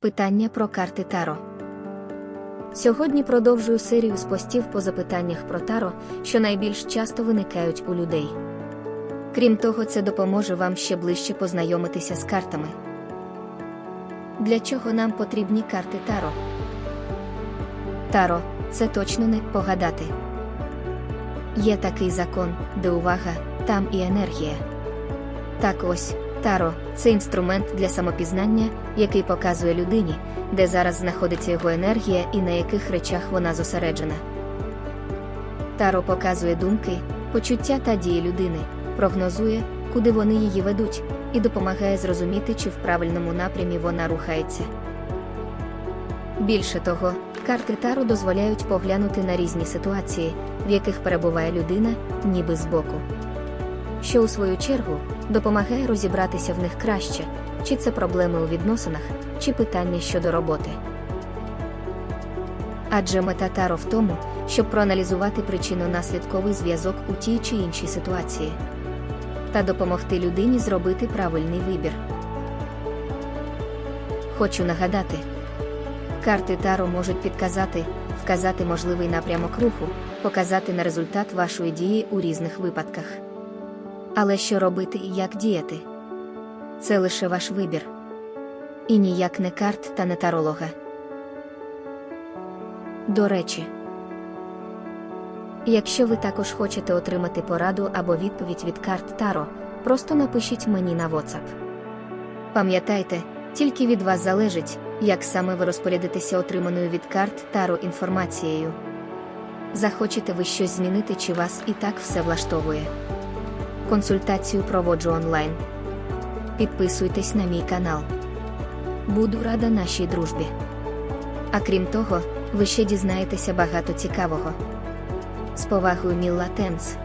Питання про карти Таро. Сьогодні продовжую серію з постів по запитаннях про Таро, що найбільш часто виникають у людей. Крім того, це допоможе вам ще ближче познайомитися з картами. Для чого нам потрібні карти Таро? Таро це точно не погадати. Є такий закон, де увага, там і енергія. Так ось, Таро це інструмент для самопізнання, який показує людині, де зараз знаходиться його енергія і на яких речах вона зосереджена. Таро показує думки, почуття та дії людини, прогнозує, куди вони її ведуть, і допомагає зрозуміти, чи в правильному напрямі вона рухається. Більше того, карти Таро дозволяють поглянути на різні ситуації, в яких перебуває людина, ніби збоку. Що у свою чергу допомагає розібратися в них краще, чи це проблеми у відносинах, чи питання щодо роботи. Адже мета Таро в тому, щоб проаналізувати причинно-наслідковий зв'язок у тій чи іншій ситуації та допомогти людині зробити правильний вибір. Хочу нагадати, карти Таро можуть підказати, вказати можливий напрямок руху, показати на результат вашої дії у різних випадках. Але що робити і як діяти? Це лише ваш вибір. І ніяк не карт та не таролога. До речі, якщо ви також хочете отримати пораду або відповідь від карт Таро, просто напишіть мені на WhatsApp. Пам'ятайте, тільки від вас залежить, як саме ви розпорядитеся отриманою від карт Таро інформацією. Захочете ви щось змінити, чи вас і так все влаштовує. Консультацію проводжу онлайн. Підписуйтесь на мій канал. Буду рада нашій дружбі. А крім того, ви ще дізнаєтеся багато цікавого. З повагою Мілла Тенс.